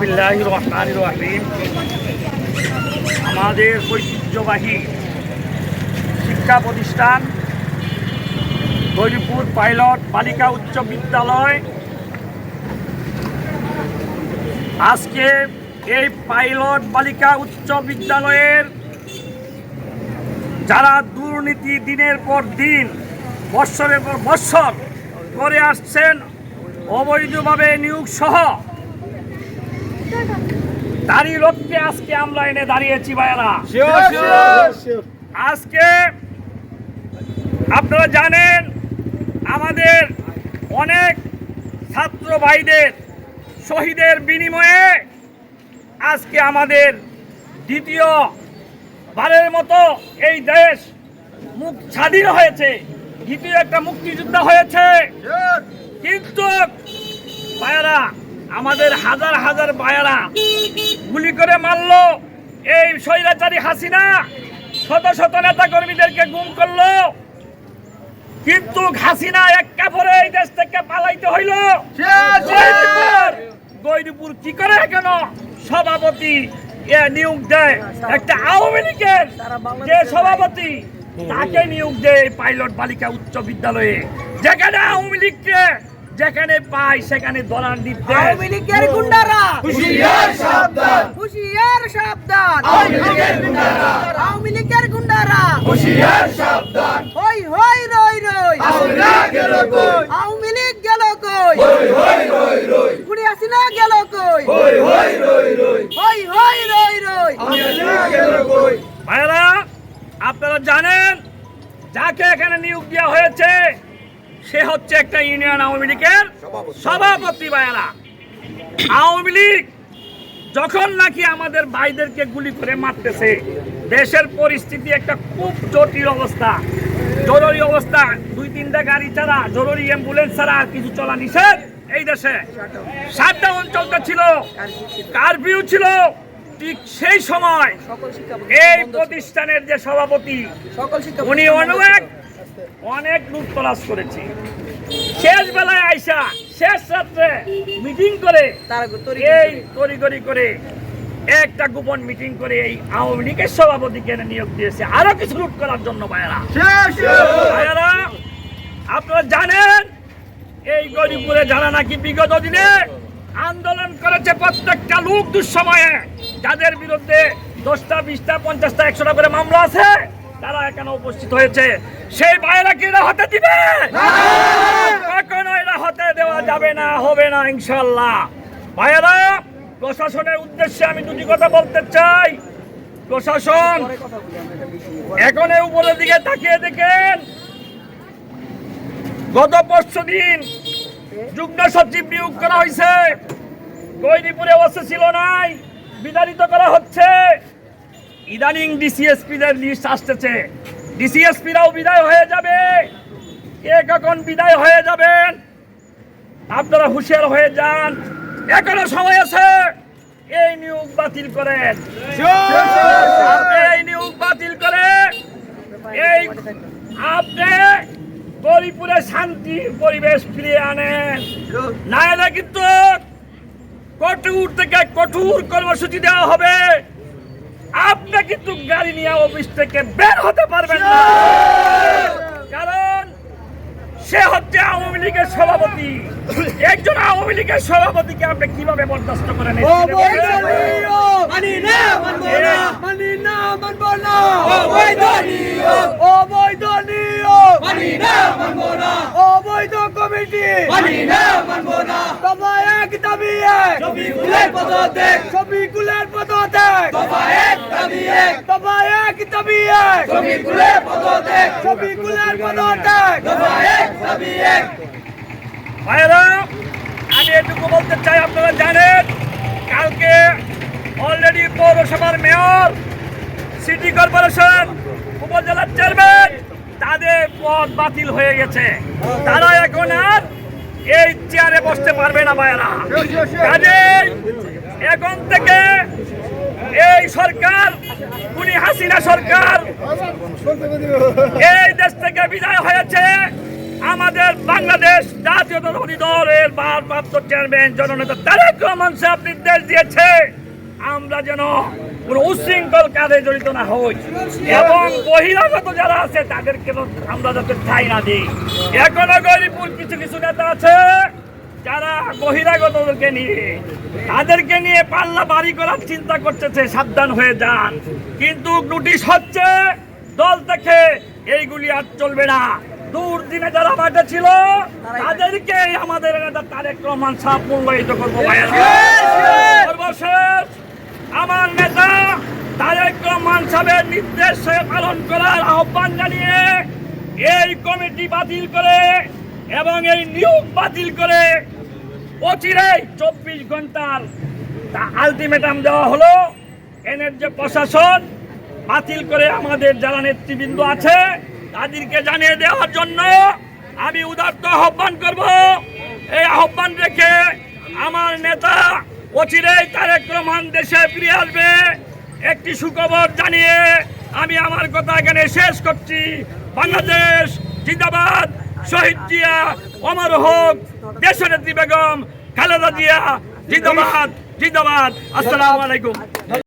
বিসমিল্লাহ রহমান রহিম আমাদের ঐতিহ্যবাহী শিক্ষা প্রতিষ্ঠান গৌরীপুর পাইলট বালিকা উচ্চ বিদ্যালয়। আজকে এই পাইলট বালিকা উচ্চ বিদ্যালয়ের যারা দুর্নীতি দিনের পর দিন, বৎসরের পর বৎসর করে আসছেন, অবৈধভাবে নিয়োগ সহ তারই লক্ষ্যে আজকে আমরা এনে দাঁড়িয়েছি ভাইয়ারা। আজকে আপনারা জানেন আমাদের অনেক ছাত্র ভাইদের শহীদের বিনিময়ে আজকে আমাদের দ্বিতীয় বারের মতো এই দেশ মুখ স্বাধীন হয়েছে। দ্বিতীয় একটা মুক্তিযুদ্ধ হয়েছে। কিন্তু বায়ারা আমাদের হাজার হাজার বায়ারা গুলি করে মারলো। এই স্বৈরাচারী হাসিনা শত শত নেতা কর্মীদেরকে গুম করল। কিন্তু হাসিনা এক কাপড়ে এই দেশ থেকে পালাইতে হইল। গৈরীপুর কি করে কেন সভাপতি নিয়োগ দেয়? একটা আওয়ামী লীগের যে সভাপতি, তাকে নিয়োগ দেয় পাইলট বালিকা উচ্চ বিদ্যালয়ে। যেখানে আওয়ামী লীগকে যেখানে পাই সেখানে দলার নির্দেশ আওয়ামী লীগের গুন্ডারা। হুশিয়ার সাবধান। হুশিয়ার সাবধান। আওয়ামী লীগের গুন্ডারা। আওয়ামী লীগের গুন্ডারা। হুশিয়ার সাবধান। হই হই রই রই। আওয়ামী লীগ গেল কই? আওয়ামী লীগ গেল কই? হই হই রই রই। কুড়ি গেল কই? হই হই রই রই। হই হই রই রই। আওয়ামী লীগ গেল কই? ভাইরা আপনারা জানেন যাকে এখানে নিয়োগ দেওয়া হয়েছে সে হচ্ছে একটা ইউনিয়ন আওয়ামী লীগের সভাপতি। ভাইরা আওয়ামী লীগ যখন নাকি আমাদের ভাইদেরকে গুলি করে মারতেছে দেশের পরিস্থিতি একটা খুব জটিল অবস্থা। জরুরি অবস্থা দুই তিনটা গাড়ি ছাড়া জরুরি অ্যাম্বুলেন্স ছাড়া আর কিছু চলা নিষেধ এই দেশে। সাতটা অঞ্চলটা ছিল কারফিউ ছিল ঠিক সেই সময় এই প্রতিষ্ঠানের যে সভাপতি উনি অনেক অনেক লুট তলাশ করেছে। শেষ বেলায় আইসা শেষ রাত্রে মিটিং করে এই তড়িগড়ি করে একটা গোপন মিটিং করে এই আওয়ামী লীগের সভাপতিকে নিয়োগ দিয়েছে। আরও কিছু লুট করার জন্য ভাইয়েরা। ভাইয়েরা আপনারা জানেন এই গরিপুরে যারা নাকি বিগত দিনে আন্দোলন করেছে প্রত্যেকটা লোক দুঃসময়ে যাদের বিরুদ্ধে দশটা বিশটা পঞ্চাশটা একশোটা করে মামলা আছে তারা এখানে উপস্থিত হয়েছে? সেই বাইরা কি এরা হতে দিবে? কখনো এরা হতে দেওয়া যাবে না হবে না ইনশাল্লাহ ভাইয়েরা প্রশাসনের উদ্দেশ্যে আমি দুটি কথা বলতে চাই। প্রশাসন এখন উপরের দিকে তাকিয়ে দেখেন। গত পরশু দিন যুগ্ম সচিব নিয়োগ করা হয়েছে। গৈরীপুরে অবস্থা ছিল নাই বিতাড়িত করা হচ্ছে। ইদানিং ডিসিএসপিদের লিস্ট আসতেছে। ডিসিএসপিরাও বিদায় হয়ে যাবে। কে কখন বিদায় হয়ে যাবেন? আপনারা হুঁশিয়ার হয়ে যান। এখনও সময় আছে। এই নিয়োগ বাতিল করেন। এই নিয়োগ বাতিল করে এই আপনি গরিপুরে শান্তি পরিবেশ ফিরিয়ে আনেন। না কিন্তু কঠোর থেকে কঠোর কর্মসূচি দেওয়া হবে। আপনি কিন্তু গাড়ি নিয়ে অফিস থেকে বের হতে পারবেন না। কারণ সে হচ্ছে আওয়ামী লীগের সভাপতি। একজন আওয়ামী লীগের সভাপতিকে আপনি কীভাবে বরদাস্ত করেন? মানি না মানবো না মানি অবৈধ নিয়োগ অবৈধ নিয়োগ মানি না। অবৈধ কমিটি। মানি না মানবো না। দফা এক দাবি এক। ছবিগুলোর পদত্যাগ। ছবিগুলোর পদত্যাগ। দফা এক দাবি এক। দফা এক দাবি এক। ছবিগুলোর পদত্যাগ। ছবিগুলোর পদত্যাগ। দফা এক দাবি এক। ভাইরা আমি এটুকু বলতে চাই আপনারা জানেন কালকে অলরেডি পৌরসভার মেয়র সিটি কর্পোরেশন উপজেলার চেয়ারম্যান তাদের পদ বাতিল হয়ে গেছে। তারা এখন আর এই চেয়ারে বসতে পারবে না কাজেই এখন থেকে এই সরকার উনি হাসিনা সরকার, এই দেশ থেকে বিদায় হয়েছে আমাদের বাংলাদেশ জাতীয় জাতীয়তাবাদী দলের ভারপ্রাপ্ত চেয়ারম্যান জননেতা তারেক রহমান সাহেব নির্দেশ দিয়েছে, আমরা যেন উশৃঙ্খল কাজে জড়িত না হই। এবং বহিরাগত যারা আছে, তাদেরকে আমরা যাতে ঠাই না দিই। এখনও গরিবপুর কিছু কিছু নেতা আছে, যারা বহিরাগতদেরকে নিয়ে, তাদেরকে নিয়ে পাল্লা বাড়ি করার চিন্তা করতেছে, সাবধান হয়ে যান। কিন্তু নোটিশ হচ্ছে, দল থেকে এইগুলি আর চলবে না। দূর দিনে যারা মাঠে ছিল তাদেরকে আমাদের নেতা তারেক রহমান সাহেব মূল্যায়িত করব। সর্বশেষ আমার নেতা তারেক সাহেবের নির্দেশ পালন করার আহ্বান জানিয়ে এই কমিটি বাতিল করে এবং এই নিয়োগ বাতিল করে অচিরেই চব্বিশ ঘণ্টার আলটিমেটাম দেওয়া হলো। এনের যে প্রশাসন বাতিল করে আমাদের যারা নেতৃবৃন্দ আছে, তাদেরকে জানিয়ে দেওয়ার জন্য আমি উদার্ত আহ্বান করব। এই আহ্বান রেখে আমার নেতা অচিরেই তারেক রহমান দেশে ফিরে আসবে। একটি সুখবর জানিয়ে আমি আমার কথা এখানে শেষ করছি। বাংলাদেশ জিন্দাবাদ। শহীদ জিয়া অমর হোক, দেশনেত্রী বেগম, খালেদা জিয়া, জিন্দাবাদ জিন্দাবাদ। আসসালামু আলাইকুম।